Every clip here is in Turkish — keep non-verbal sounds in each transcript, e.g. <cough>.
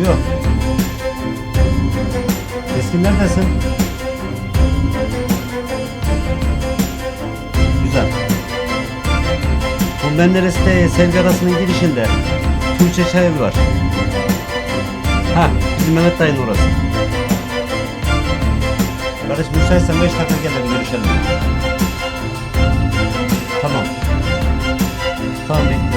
Alo. Keskin neredesin? Güzel. Bu Menderes'te Sevgi Arası'nın girişinde Tuğçe Çay Evi var. Ha, bizim Mehmet dayının orası. Kardeş müsaitsen 5 dakika gel bir görüşelim. Tamam. Tamam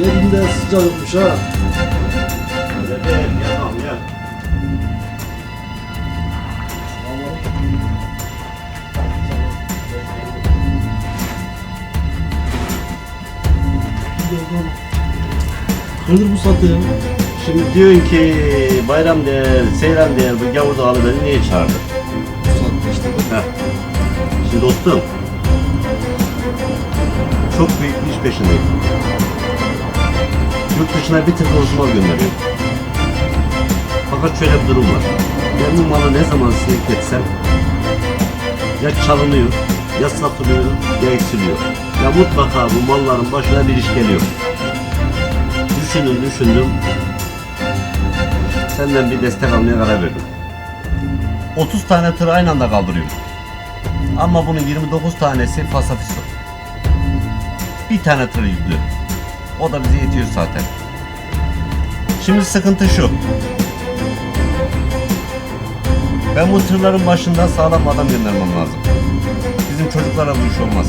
yerinde sıcakmış ha. Öyle değil, yapamam ya. Nedir bu satı ya? Şimdi diyorsun ki bayram değer, seyran değer bu gavur dağlı beni niye çağırdı? Bu saatte işte. Heh. Şimdi dostum, çok büyük bir iş peşindeyim. Yurt dışına bir tık Osman gönderiyorum. Fakat şöyle bir durum var. Ben bu malı ne zaman sevk etsem ya çalınıyor, ya satılıyor, ya eksiliyor. Ya mutlaka bu malların başına bir iş geliyor. Düşündüm, düşündüm. Senden bir destek almaya karar verdim. 30 tane tır aynı anda kaldırıyorum. Ama bunun 29 tanesi fasafiso. Bir tane tır yüklü. O da bize yetiyor zaten. Şimdi sıkıntı şu. Ben bu tırların başında sağlam adam göndermem lazım. Bizim çocuklara bu iş olmaz.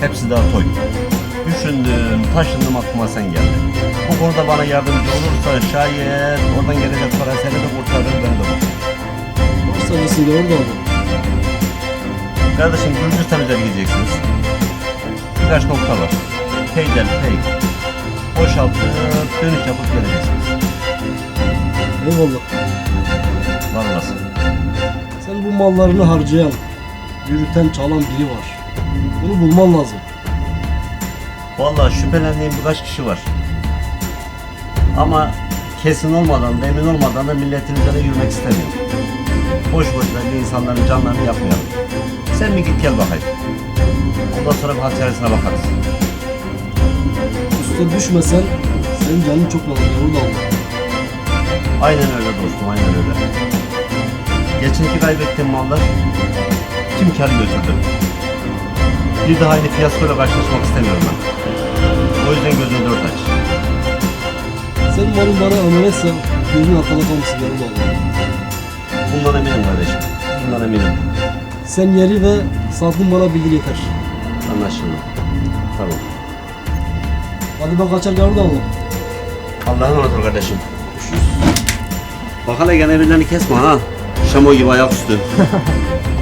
Hepsi daha toy. Düşündüm, taşındım aklıma sen geldin. Bu konuda bana yardımcı olursa şayet oradan gelecek para seni de kurtarır ben de bu. Varsa vesile orada oldu. Kardeşim Gürcistan üzeri gideceksiniz. Birkaç nokta var. Peyder, pey. Boşaltıp dönüş yapıp geleceksiniz. Eyvallah. Var olasın. Sen bu mallarını harcayan, yürüten, çalan biri var. Bunu bulman lazım. Vallahi şüphelendiğim birkaç kişi var. Ama kesin olmadan da emin olmadan da milletin üzerine yürümek istemiyorum. Boş boşuna bir insanların canlarını yapmayalım. Sen bir git gel bakayım. Ondan sonra bir hal çaresine bakarız. Üste düşmesen senin canın çok lazım. Orada oldu. Aynen öyle dostum, aynen öyle. Geçenki kaybettiğim mallar tüm karı götürdü. Bir daha aynı fiyaskoyla karşılaşmak istemiyorum ben. O yüzden gözünü dört aç. Sen malın bana emanetse gözün arkada kalmışsın. Orada oldu. Bundan eminim kardeşim. Bundan eminim. Sen yeri ve saatini bana bildir yeter. Anlaşıldı. Tamam. Hadi ben kaçar gel orada oldu. Allah'a emanet ol kardeşim. Bak hele gene birilerini kesme ha. Şamo gibi ayaküstü. Anlamışsın. <laughs>